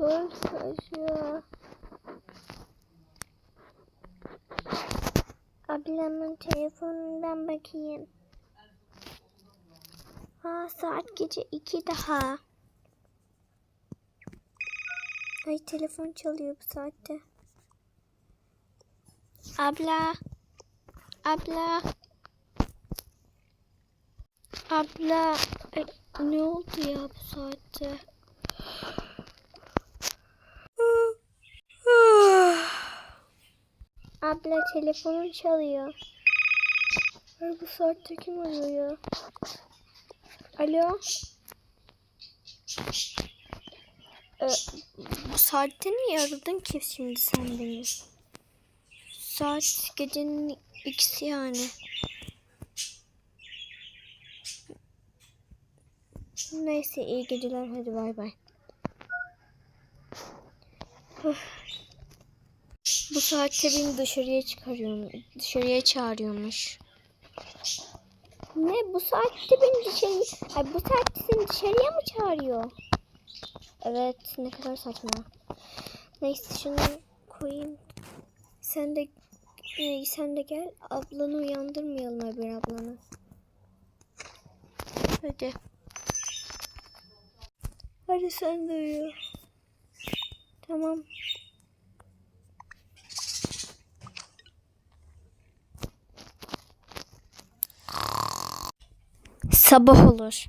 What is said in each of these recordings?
Of course, Ablamın telefonundan bakayım. Aa, saat gece iki daha. Ay telefon çalıyor bu saatte. Abla. Abla. Abla. Ay, ne oldu ya bu saatte? Abla telefonun çalıyor. Ay bu saatte kim arıyor? Alo? Ee, bu saatte niye aradın ki şimdi sen beni? Saat gecenin ikisi yani. Neyse iyi geceler hadi bay bay. Bu saatte beni dışarıya çıkarıyor, dışarıya çağırıyormuş. Ne bu saatte beni dışarı, ay bu saatte seni dışarıya mı çağırıyor? Evet ne kadar saçma. Neyse şunu koyayım. Sen de e, sen de gel ablanı uyandırmayalım öbür ablanı. Hadi. Hadi sen de uyu. Tamam. Sabah olur.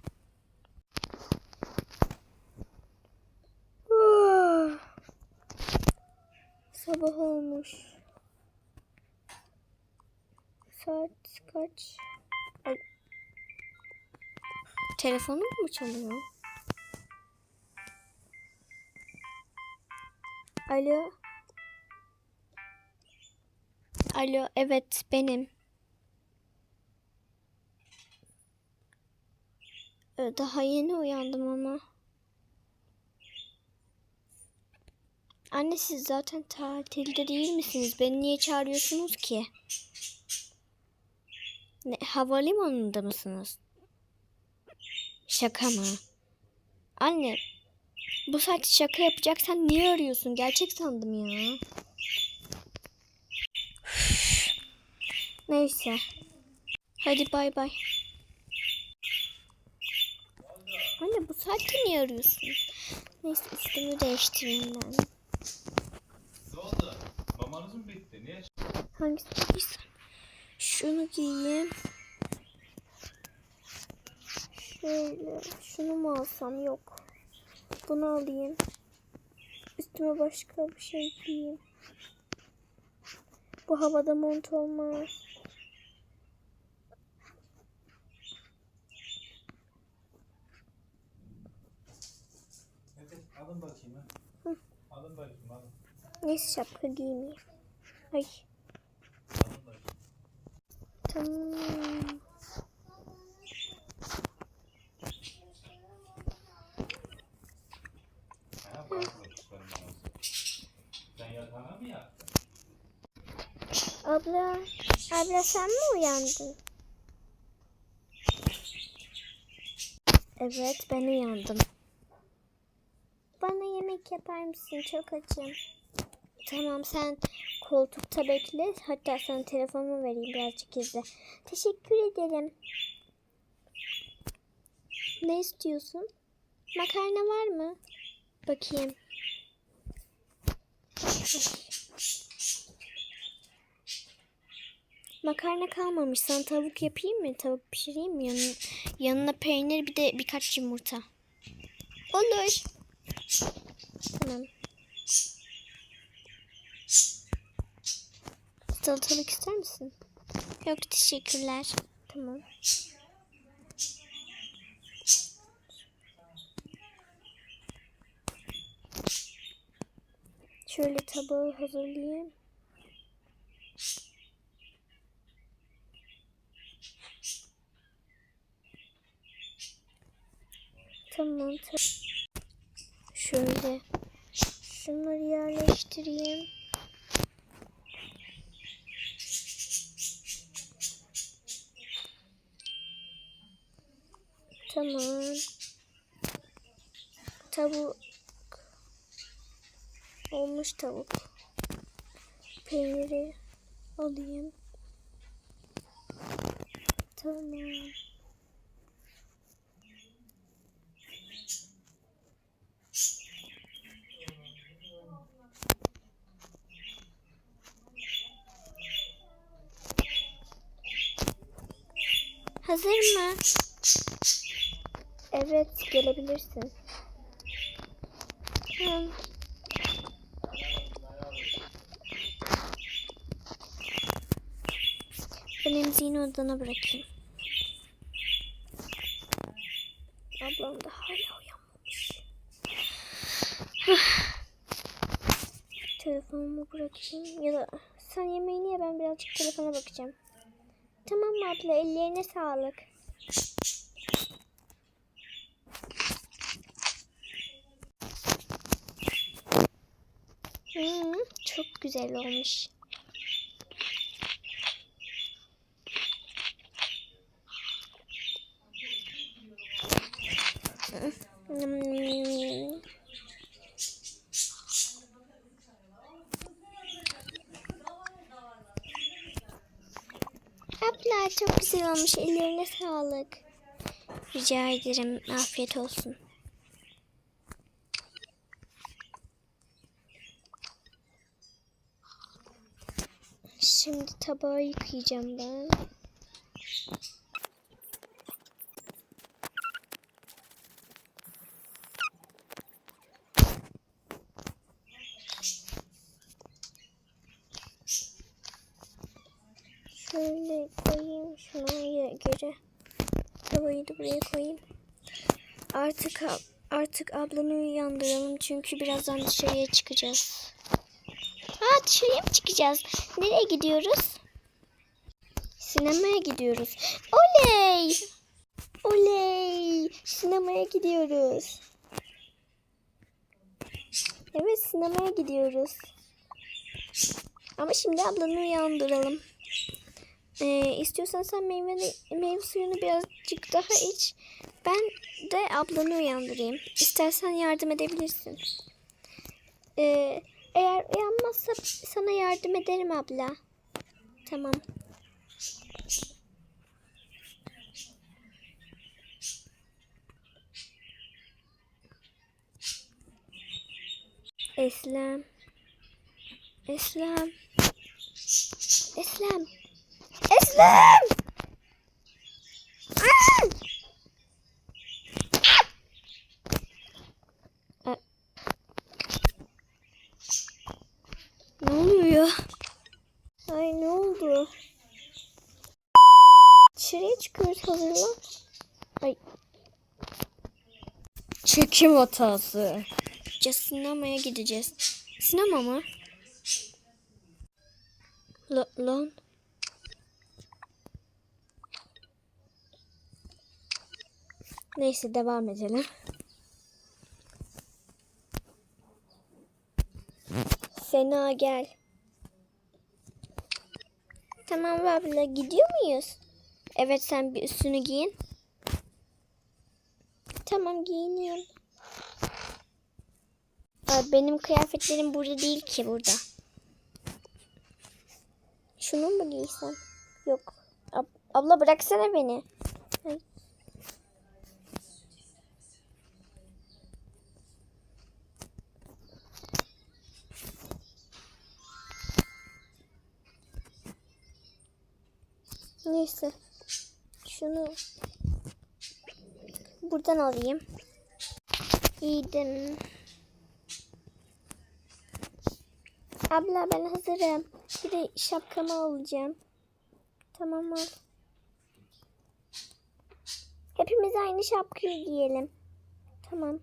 Ah. Sabah olmuş. Saat kaç? Ay. Telefonum mu çalıyor? Alo. Alo, evet benim. Daha yeni uyandım ama. Anne siz zaten tatilde değil misiniz? Beni niye çağırıyorsunuz ki? Ne, havalimanında mısınız? Şaka mı? Anne, bu saatte şaka yapacaksan niye arıyorsun? Gerçek sandım ya. Neyse. Hadi bay bay. Anne bu saatte niye arıyorsun? Neyse üstümü değiştireyim ben. Ne oldu? Mamanız mı bitti? Niye? Hangisi? Şunu giyeyim. Şöyle. Şunu mu alsam? Yok. Bunu alayım. Üstüme başka bir şey giyeyim. Bu havada mont olmaz. Evet, alın bakayım ha. Hı. Alın bakayım, alın. Neyse şapka giymeyeyim. Ay. Alın bakayım. Tamam. Abla. Abla sen mi uyandın? Evet ben uyandım. Bana yemek yapar mısın? Çok açım. Tamam sen koltukta bekle. Hatta sana telefonumu vereyim birazcık izle. Teşekkür ederim. Ne istiyorsun? Makarna var mı? Bakayım. Makarna kalmamış. Sana tavuk yapayım mı? Tavuk pişireyim mi? Yanına, yanına peynir bir de birkaç yumurta. Olur. Tamam. Salatalık ister misin? Yok teşekkürler. Tamam. Şöyle tabağı hazırlayayım. Tamam. tamam. Şöyle. Şunları yerleştireyim. Tamam. Tavuk. Olmuş tavuk. Peyniri alayım. Tamam. Hazır mı? Evet, gelebilirsin. Tamam. Ben emziğini odana bırakayım. Ablam da hala uyanmamış. Telefonumu bırakayım ya da sen yemeğini ye ben birazcık telefona bakacağım. Tamam abla ellerine sağlık. Hmm, çok güzel olmuş. Hmm. Çok güzel olmuş. Ellerine sağlık. Rica ederim. Afiyet olsun. Şimdi tabağı yıkayacağım ben. Şöyle koyayım şunu göre. Tavayı da buraya koyayım. Artık artık ablanı uyandıralım çünkü birazdan dışarıya çıkacağız. Ha dışarıya mı çıkacağız? Nereye gidiyoruz? Sinemaya gidiyoruz. Oley! Oley! Sinemaya gidiyoruz. Evet sinemaya gidiyoruz. Ama şimdi ablanı uyandıralım. Ee, istiyorsan sen meyve, meyve suyunu birazcık daha iç. Ben de ablanı uyandırayım. İstersen yardım edebilirsin. Ee, eğer uyanmazsa sana yardım ederim abla. Tamam. Eslem. Eslem. Eslem. Eslem! Ne oluyor? Ay ne oldu? Dışarıya çıkıyoruz hazırlan. Ay. Çekim hatası. Ya sinemaya gideceğiz. Sinema mı? La, lan. Neyse devam edelim. Sena gel. Tamam abla gidiyor muyuz? Evet sen bir üstünü giyin. Tamam giyiniyorum. Benim kıyafetlerim burada değil ki burada. Şunu mu giysem? Yok. Ab- abla bıraksana beni. Ay. Neyse. Şunu buradan alayım. Giydim. Abla ben hazırım. Bir de şapkamı alacağım. Tamam al. Hepimiz aynı şapkayı giyelim. Tamam.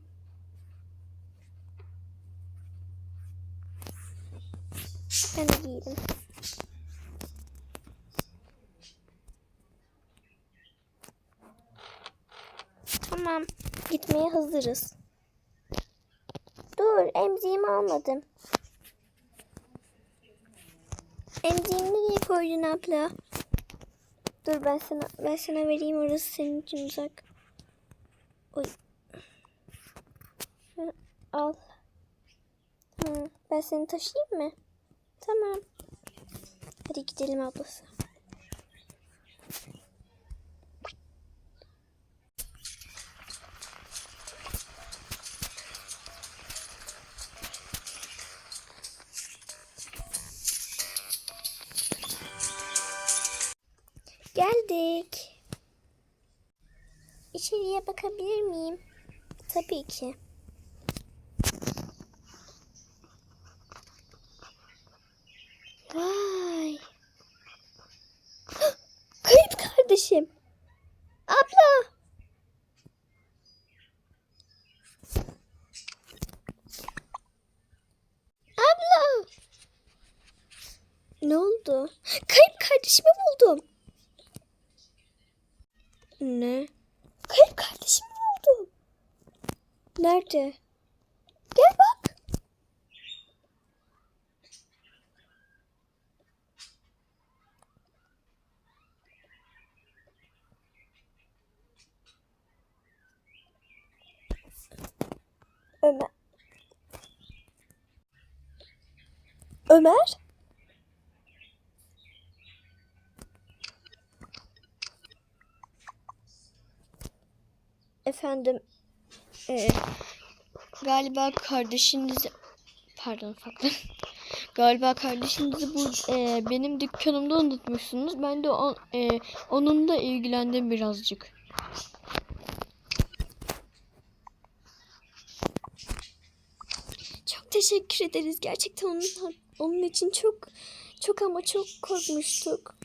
Ben de giydim. Tamam. Git gitmeye hazırız. Dur emziğimi almadım. Emziğimi nereye koydun abla? Dur ben sana ben sana vereyim orası senin için uzak. Oy. Al. Ben seni taşıyayım mı? Tamam. Hadi gidelim ablası. Geldik. İçeriye bakabilir miyim? Tabii ki. Vay. Kayıp kardeşim. Abla. Abla. Ne oldu? Kayıp kardeşimi buldum. Ne? Kayıp kardeşimi buldum. Nerede? Gel bak. Ömer. Ömer? Efendim, e, galiba kardeşinizi, pardon farklı. galiba kardeşinizi bu e, benim dükkanımda unutmuşsunuz. Ben de on, e, onunla ilgilendim birazcık. Çok teşekkür ederiz. Gerçekten onun, onun için çok çok ama çok korkmuştuk.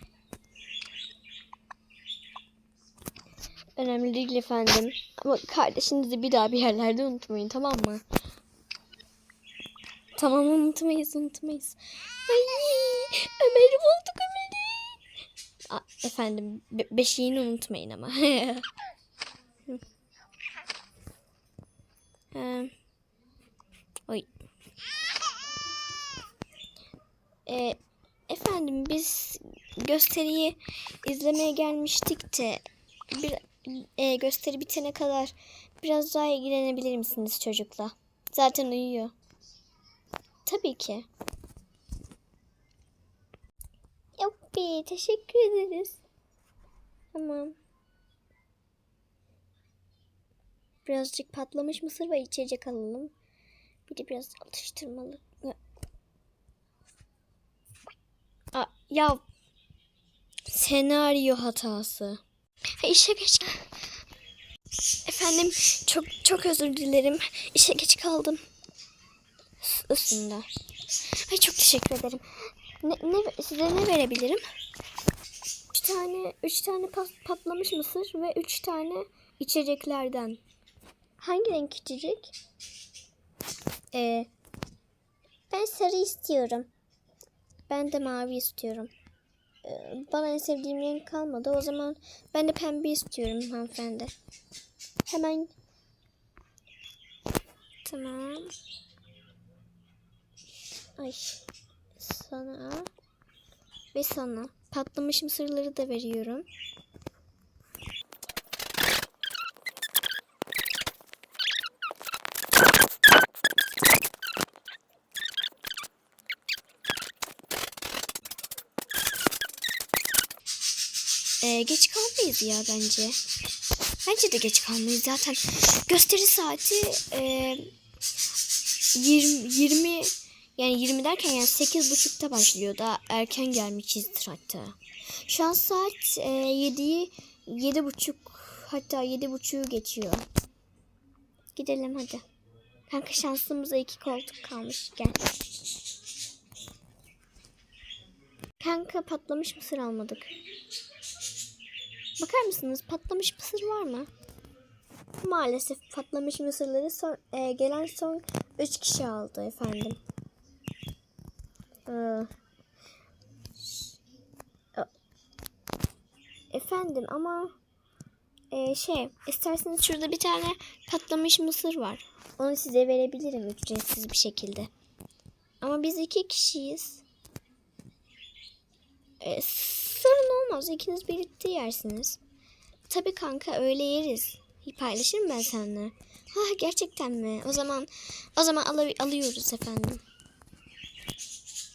Önemli değil efendim. Ama kardeşinizi bir daha bir yerlerde unutmayın tamam mı? Tamam unutmayız unutmayız. Ay, Ömer'i bulduk Ömer'i. Aa, efendim be- beşiğini unutmayın ama. Ha. Oy. Ee, efendim biz gösteriyi izlemeye gelmiştik de bir e, gösteri bitene kadar biraz daha ilgilenebilir misiniz çocukla? Zaten uyuyor. Tabii ki. Yok be teşekkür ederiz. Tamam. Birazcık patlamış mısır ve içecek alalım. Bir de biraz atıştırmalı. Aa, ya senaryo hatası. Ha, İşe geç. Efendim çok çok özür dilerim. İşe geç kaldım. Aslında. Ay çok teşekkür ederim. Ne, ne size ne verebilirim? Üç tane üç tane pas- patlamış mısır ve üç tane içeceklerden. Hangi renk içecek? Ee, ben sarı istiyorum. Ben de mavi istiyorum. Ee, bana en sevdiğim renk kalmadı. O zaman ben de pembe istiyorum hanımefendi. Hemen. Tamam. Ay. Sana. Ve sana. Patlamış mısırları da veriyorum. Ee, geç kalmayız ya bence. Bence de geç kalmayız zaten. Gösteri saati e, 20, 20 yani 20 derken yani 8.30'da başlıyor. Daha erken gelmişizdir hatta. Şu an saat e, 7'yi 7.30 hatta 7.30'u geçiyor. Gidelim hadi. Kanka şansımıza iki koltuk kalmış. Gel. Kanka patlamış mısır almadık. Bakar mısınız patlamış mısır var mı? Maalesef patlamış mısırları son, e, gelen son 3 kişi aldı efendim. Ee, e- efendim ama e, şey isterseniz şurada bir tane patlamış mısır var. Onu size verebilirim ücretsiz bir şekilde. Ama biz iki kişiyiz. Ee, sorun olmaz. İkiniz birlikte yersiniz. Tabii kanka öyle yeriz. Paylaşırım ben seninle. Ha gerçekten mi? O zaman o zaman alı- alıyoruz efendim.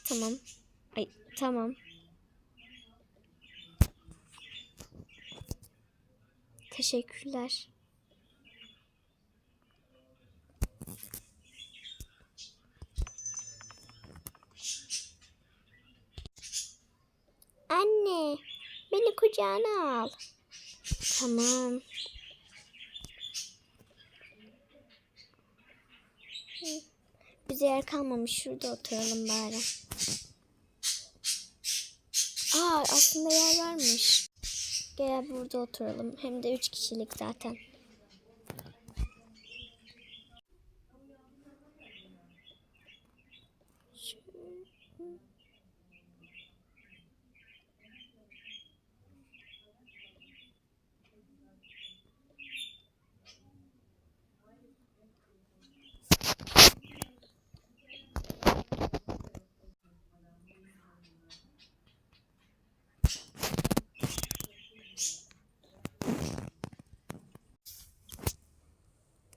Tamam. Ay tamam. Teşekkürler. Anne, beni kucağına al. Tamam. Bize yer kalmamış. Şurada oturalım bari. Aa aslında yer varmış. Gel burada oturalım. Hem de üç kişilik zaten.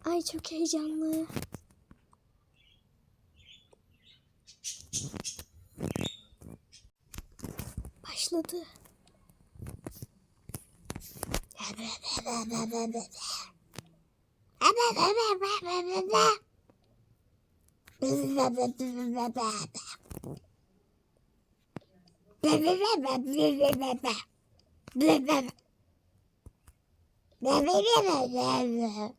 Ay çok heyecanlı. Başladı.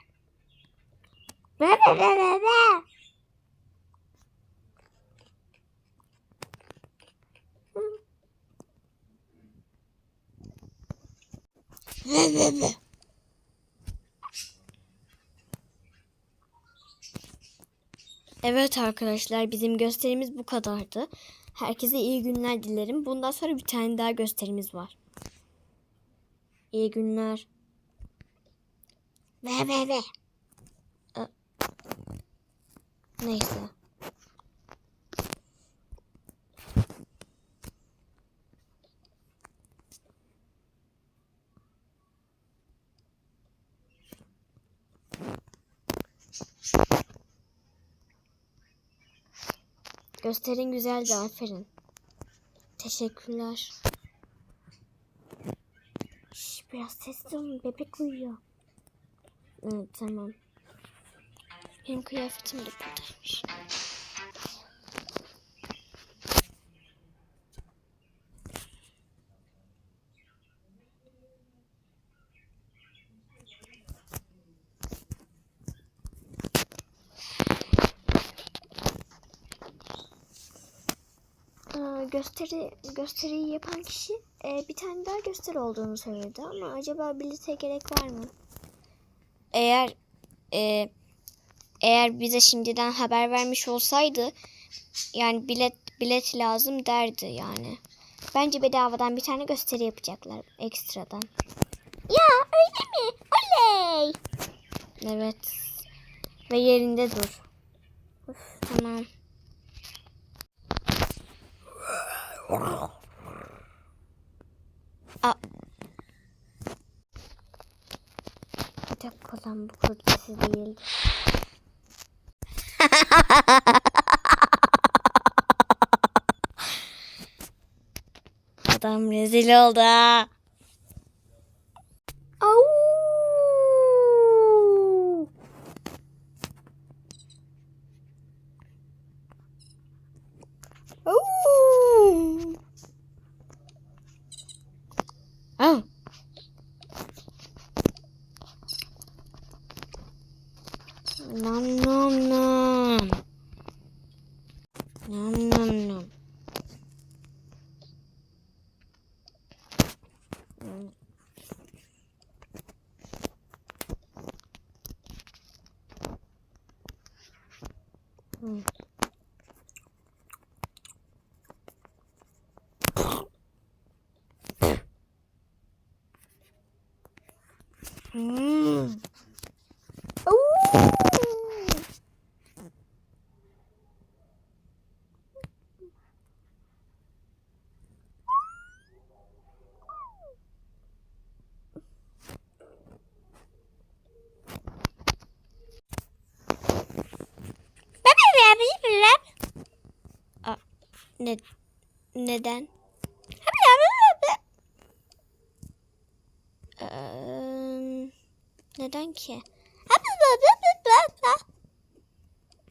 Evet arkadaşlar bizim gösterimiz bu kadardı. Herkese iyi günler dilerim. Bundan sonra bir tane daha gösterimiz var. İyi günler. Ve ve ve. Neyse. Gösterin güzeldi aferin. Teşekkürler. Şş, biraz sessiz olun bebek uyuyor. Evet tamam. Benim kıyafetim de buradaymış. Aa, gösteri gösteriyi yapan kişi e, bir tane daha gösteri olduğunu söyledi ama acaba bilete gerek var mı? Eğer e, eğer bize şimdiden haber vermiş olsaydı yani bilet bilet lazım derdi yani. Bence bedavadan bir tane gösteri yapacaklar ekstradan. Ya öyle mi? Oley! Evet. Ve yerinde dur. Of, tamam. Aa. Bir dakika bu kurt sesi değil. Adam Rezil oldu. Nom nom nom. Ne, neden? Neden ki?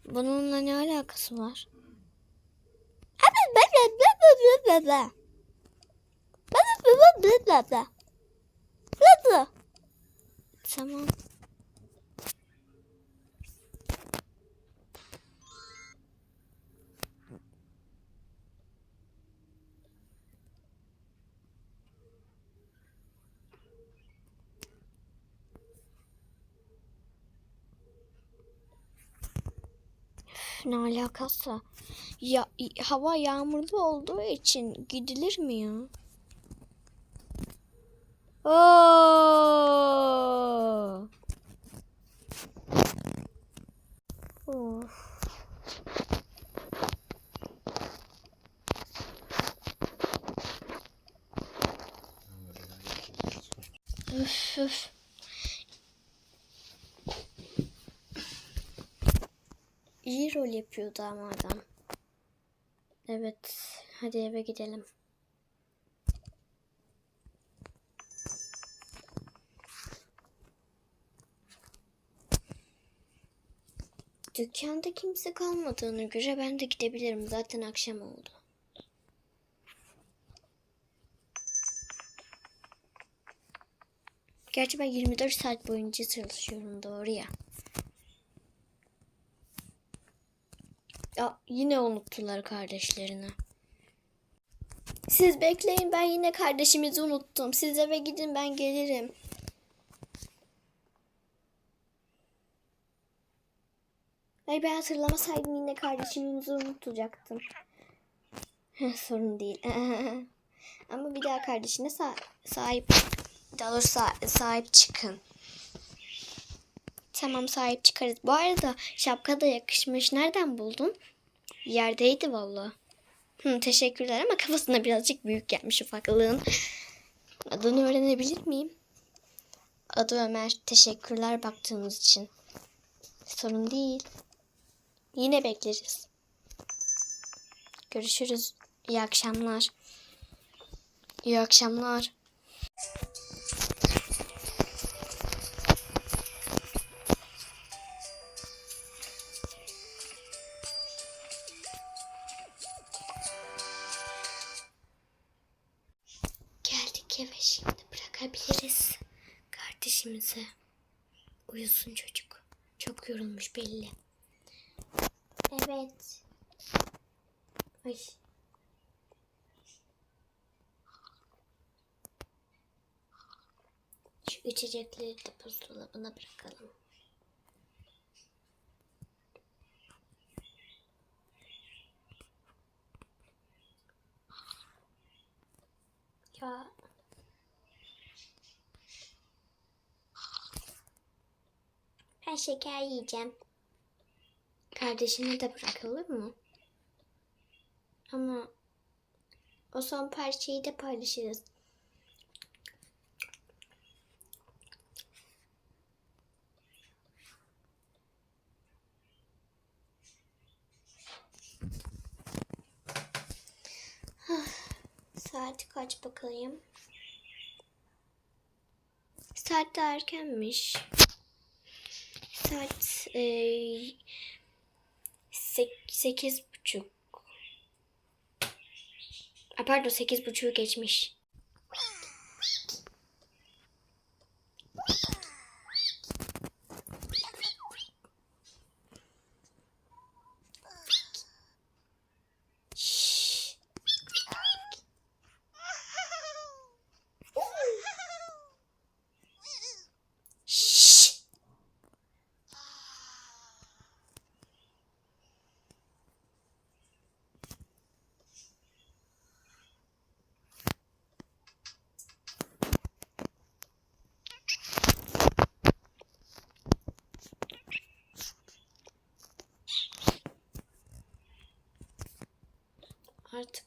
Bununla ne alakası var? Tamam. Ne alakası? Ya hava yağmurlu olduğu için gidilir mi ya? Oo! Of. Üf, üf. İyi rol yapıyordu ama adam. Evet, hadi eve gidelim. Dükkanda kimse kalmadığına göre ben de gidebilirim. Zaten akşam oldu. Gerçi ben 24 saat boyunca çalışıyorum doğru ya. Ya yine unuttular kardeşlerini. Siz bekleyin ben yine kardeşimizi unuttum. Siz eve gidin ben gelirim. Ay ben hatırlamasaydım yine kardeşimizi unutacaktım. Sorun değil. Ama bir daha kardeşine sa- sahip daha doğrusu sa- sahip çıkın. Tamam sahip çıkarız. Bu arada şapka da yakışmış. Nereden buldun? Yerdeydi valla. Teşekkürler ama kafasına birazcık büyük gelmiş ufaklığın. Adını öğrenebilir miyim? Adı Ömer. Teşekkürler baktığınız için. Sorun değil. Yine bekleriz. Görüşürüz. İyi akşamlar. İyi akşamlar. Uyusun çocuk. Çok yorulmuş belli. Evet. Ay. Şu içecekleri de buzdolabına bırakalım. Ya ben şeker yiyeceğim. Kardeşine de bırak olur mu? Ama o son parçayı da paylaşırız. Saat Saati kaç bakayım? Saat de erkenmiş. Saat e, sek- sekiz buçuk. Aa, pardon sekiz buçuğu geçmiş.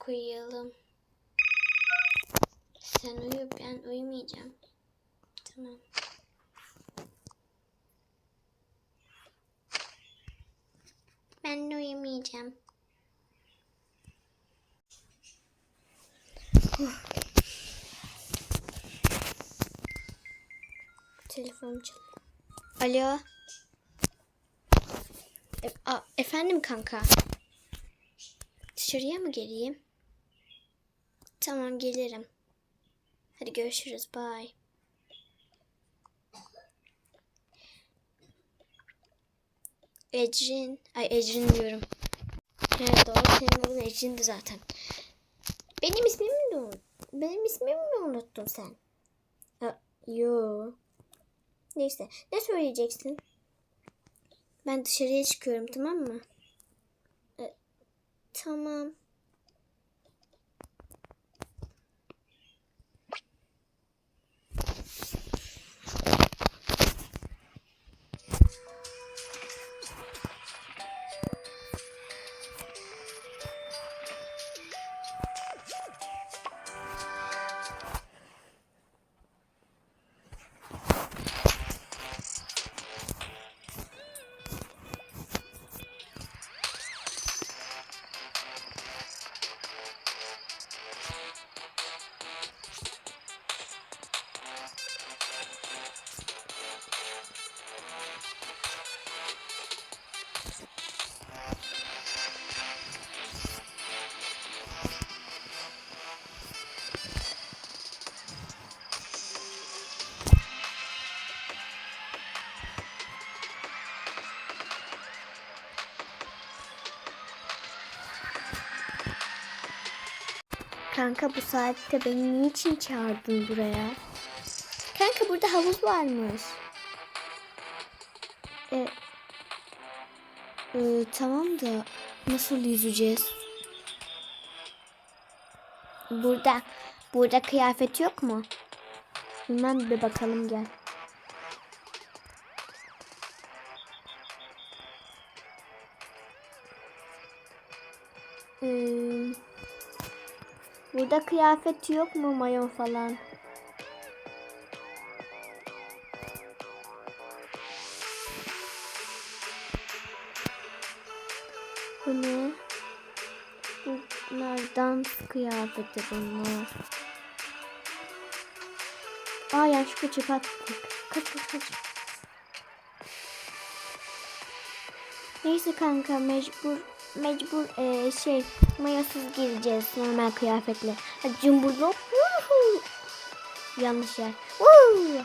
Artık uyuyalım. Sen uyu, ben uyumayacağım. Tamam. Ben de uyumayacağım. Telefon çalıyor. Alo. E, a, efendim kanka. Dışarıya mı geleyim? Tamam gelirim. Hadi görüşürüz. Bye. Ecrin. Ay Ecrin diyorum. He doğru senin adın Ecrin'di zaten. Benim ismimi mi unuttun? Benim ismimi mi unuttun sen? Ha, yo. Neyse. Ne söyleyeceksin? Ben dışarıya çıkıyorum tamam mı? E, tamam. Kanka bu saatte beni niçin çağırdın buraya? Kanka burada havuz varmış. E, e, tamam da nasıl yüzeceğiz? Burada burada kıyafet yok mu? Bilmem bir bakalım gel. Burada kıyafet yok mu mayon falan? Bu ne? Bunlar dans kıyafeti bunlar. Aa yanlışlıkla çöp attık. Kaç kaç kaç. Neyse kanka mecbur mecbur eee, şey mayasız gireceğiz normal kıyafetle. Hadi cumburlop. Vuhu. Yanlış yer. Vuhu.